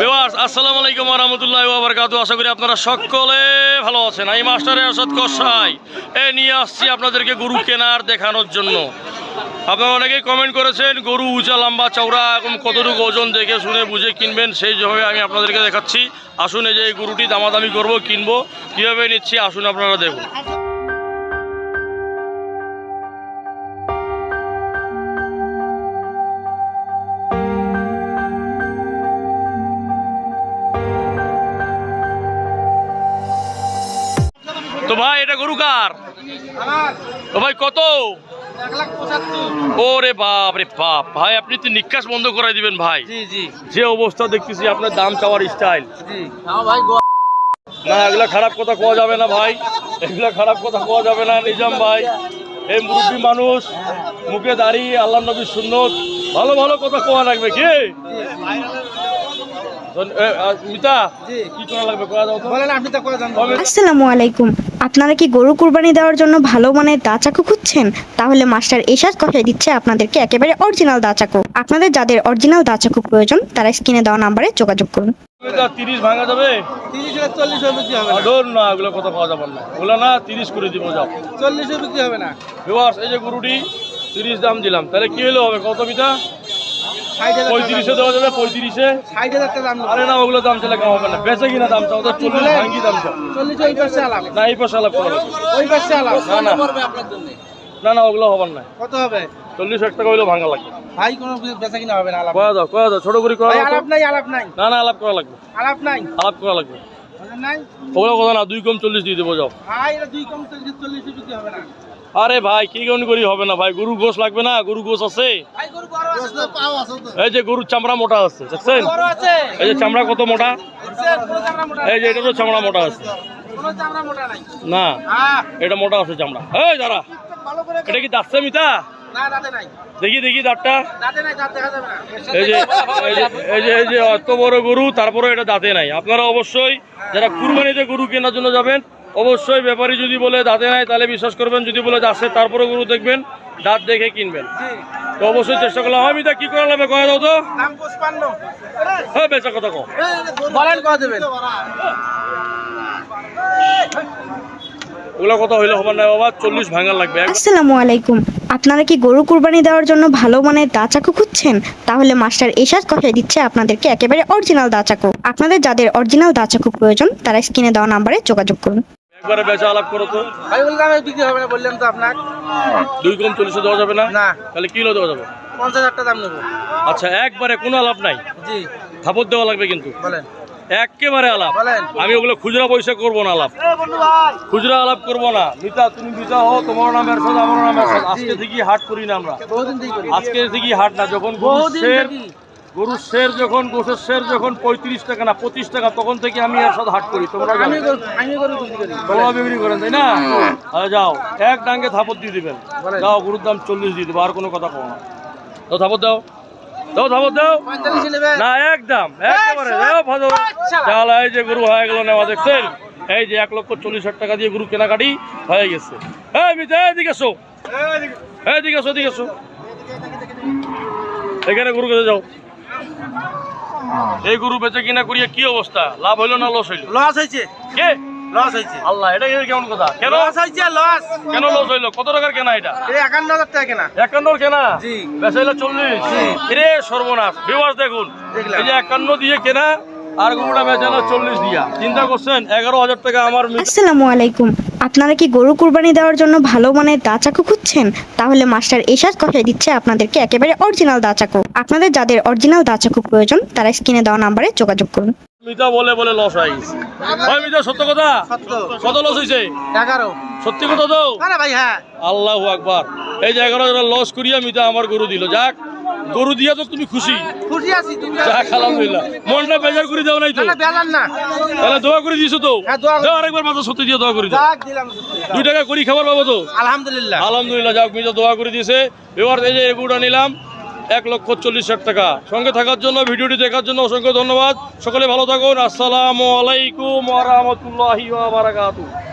বেওয়াস আসসালামু আলাইকুম রহমতুল্লাহ বাবরকাত আশা করি আপনারা সকলে ভালো আছেন। আমি মাস্টার আসাদ কসাই। এ, নিয়ে আসছি আপনাদেরকে গরু কেনার দেখানোর জন্য। আপনারা অনেকেই কমেন্ট করেছেন, গরু উঁচা, লম্বা, চওড়া এবং কতটুকু ওজন দেখে শুনে বুঝে কিনবেন, সেই যেভাবে আমি আপনাদেরকে দেখাচ্ছি। আসুন এই যে এই গরুটি দামাদামি করব, কিনবো। কীভাবে নিচ্ছি, আসুন আপনারা দেখুন। ভাই এটা গরু কার? ভাই কত? ওরে বাপ রে বাপ। ভাই আপনি তো নিকাশ বন্ধ করে দিবেন ভাই। যে অবস্থা দেখতেছি আপনার দাম চাওয়ার স্টাইল ভাই না এগুলা খারাপ কথা কোয়া যাবে না ভাই। এগুলা খারাপ কথা কোয়া যাবে না নিজাম ভাই। এই মুরব্বী মানুষ মুখে দাঁড়িয়ে আল্লাহ নবীর সুন্নত। ভালো ভালো কথা কোয়া লাগবে কি? আসসালামু আলাইকুম। আপনারা কি গরু কুরবানি দেওয়ার জন্য ভালো মানের দা চাকু খুঁজছেন? তাহলে মাস্টার এসাজ কষাই দিচ্ছে আপনাদেরকে একেবারে অরিজিনাল দা চাকু। আপনাদের যাদের অরিজিনাল দা চাকু প্রয়োজন তারা স্ক্রিনে দেওয়া নাম্বারে যোগাযোগ করুন। তিরিশ ভাঙা যাবে? তিরিশ হাজার চল্লিশও বিক্রি হবে না। ধর কথা পাওয়া যাবে না। ওগুলো না তিরিশ করে দিব যাও। চল্লিশও বিক্রি হবে না। এই যে গরুটি তিরিশ দাম দিলাম। তাহলে কি হলো হবে? কত হাজার পঁয়ত্রিশে দেওয়া যাবে পঁয়ত্রিশে। ষাট হাজার টাকা দাম আরে না ওগুলো দাম চাইলে কম হবে না। বেঁচে কিনা দাম চাও তো চল্লিশ ভাঙ্গি দাম চাও। চল্লিশ ওই পাশে আলাপ। না এই পাশে আলাপ করা ওই পাশে আলাপ। না না। না না ওগুলো হবার না। কত হবে? চল্লিশ এক টাকা হইলেও ভাঙা লাগবে। ভাই কোনো বেচা কিনা হবে না আলাপ। কয়া দাও কয়া দাও ছোট করে কয়া। আলাপ নাই আলাপ নাই। না না আলাপ করা লাগবে। আলাপ নাই। আলাপ করা লাগবে। ওগুলো কথা না দুই কম চল্লিশ দিয়ে দেবো যাও। ভাই দুই কম চল্লিশ চল্লিশও হবে না। আরে ভাই কি করি হবে না ভাই? গরু গোস লাগবে না? গরু গোস আছে? আছে তো আছে তো এই যে গরুর চামড়া মোটা আছে দেখছেন? এই যে চামড়া কত মোটা? এই যে এটারও চামড়া মোটা আছে। কোনো চামড়া মোটা নাই। না হ্যাঁ। এটা মোটা আছে চামড়া। এই দাঁড়া। এটা কি দাঁতছে মিতা? না দাঁতে নাই। দেখি দেখি দাঁতটা। দাঁতে নাই দাঁত দেখা যাবে না। এই যে এই যে এই যে এই যে অত বড় গরু তারপরে এটা দাঁতে নাই। আপনারা অবশ্যই যারা কুরবানিতে গরু কেনার জন্য যাবেন অবশ্যই ব্যাপারী যদি বলে দাঁতে নাই তাহলে বিশ্বাস করবেন যদি বলে দাঁতছে তারপরে গরু দেখবেন দাঁত দেখে কিনবেন। জি তো অবশ্যই চেষ্টা করলাম। আমি তা কি করা লাগবে কয়ে দাও তো। হ্যাঁ বেচা কথা কো বলেন দেবেন। ওগুলো কথা হইলে হবার না বাবা চল্লিশ ভাঙার লাগবে। আসসালামু আলাইকুম। আপনারা কি গরু কুরবানি দেওয়ার জন্য ভালো মানের দা চাকু খুঁজছেন? তাহলে মাস্টার এসাজ কষাই দিচ্ছে আপনাদেরকে একেবারে অরিজিনাল দা চাকু আপনাদের যাদের অরিজিনাল দা চাকু প্রয়োজন তারা স্ক্রিনে দেওয়া নাম্বারে যোগাযোগ করুন। একবারে বেচা আলাপ করো তো। ভাই বললাম দামে বিক্রি হবে না বললেন তো আপনার দুই কম চল্লিশে দেওয়া যাবে না? না। তাহলে কিলো দেওয়া যাবে? পঞ্চাশ হাজার টাকা দাম নেব। আচ্ছা একবারে কোনো আলাপ নাই? জি। দেওয়া লাগবে কিন্তু। বলেন। একেবারে আলাপ। আমি ওগুলো খুচরা পয়সা করব না আলাপ। খুচরা আলাপ করব না। মিতা তুমি মিতা হো তোমার নাম এরশাদ আমার নাম এরশাদ আজকে থেকে হাট করি না আমরা। আজকে থেকে হাট না যখন গরুর শের যখন গোসের শের যখন পঁয়ত্রিশ টাকা না পঁচিশ টাকা তখন থেকে আমি এর সাথে হাট করি। তোমরা বিক্রি তোমরা বিক্রি করেন তাই না? আরে যাও এক ডাঙ্গে থাপত দিয়ে দিবেন। যাও গরুর দাম চল্লিশ দিয়ে দেবো আর কোনো কথা কো না। তো থাপত দাও। দাও থাপত দাও। না একদম একেবারে দাও ভালো। তাহলে এই যে গরু হয়ে গেল নেওয়া দেখছেন? এই যে এক লক্ষ চল্লিশ হাজার টাকা দিয়ে গরু কেনাকাটি হয়ে গেছে। এই মিতা এদিকে এসো। এদিকে এসো এদিকে এসো। এখানে গরু কাছে যাও। এই গরু বেচে কিনা করিয়া কি অবস্থা? লাভ হইল না লস হইল? লস হয়েছে কে? লস হয়েছে আল্লাহ এটা কেমন কথা? কেন? লস হয়েছে লস। কেন লস হইল? কত টাকার কেনা এটা? একান্ন হাজার টাকা কেনা। কেনা? জি। বেচা হইল চল্লিশ। রে সর্বনাশ। দেখুন। এই যে একান্ন দিয়ে কেনা আর গরুটা বেচানো চল্লিশ দিয়া। চিন্তা করছেন এগারো হাজার টাকা আমার আসসালামু আলাইকুম। আপনারা কি গরু কুরবানি দেওয়ার জন্য ভালো মানের দা চাকু খুঁজছেন? তাহলে মাস্টার এসাজ কষাই দিচ্ছে আপনাদেরকে একেবারে অরিজিনাল দা চাকু। আপনাদের যাদের অরিজিনাল দা চাকু প্রয়োজন তারা স্ক্রিনে দেওয়া নাম্বারে যোগাযোগ করুন। মিতা বলে বলে লস হয়ে গেছে। হয় মিতা সত্য কথা? কত লস হয়েছে? এগারো। সত্যি কথা তো? ভাই হ্যাঁ। আল্লাহ আকবার। এই যে এগারো লস করিয়া মিতা আমার গরু দিল। যাক গরু দিয়া তো তুমি খুশি। খুশি আছি তুমি যাক আলহামদুলিল্লাহ। মনটা বেজার করে দাও নাই তো? না বেলার না। তাহলে দোয়া করে দিছো তো? হ্যাঁ, দোয়া দাও আরেকবার মাথা সত্যি দিয়ে দোয়া করে দাও। যাক দিলাম। দুই টাকা করি খাবার পাবো তো? আলহামদুলিল্লাহ। আলহামদুলিল্লাহ যাক মিজা দোয়া করে দিয়েছে। এবার এই যে এগুটা নিলাম এক লক্ষ চল্লিশ হাজার টাকা। সঙ্গে থাকার জন্য ভিডিওটি দেখার জন্য অসংখ্য ধন্যবাদ। সকলে ভালো থাকুন। আসসালামু আলাইকুম ওয়া রাহমাতুল্লাহি ওয়া বারাকাতুহু।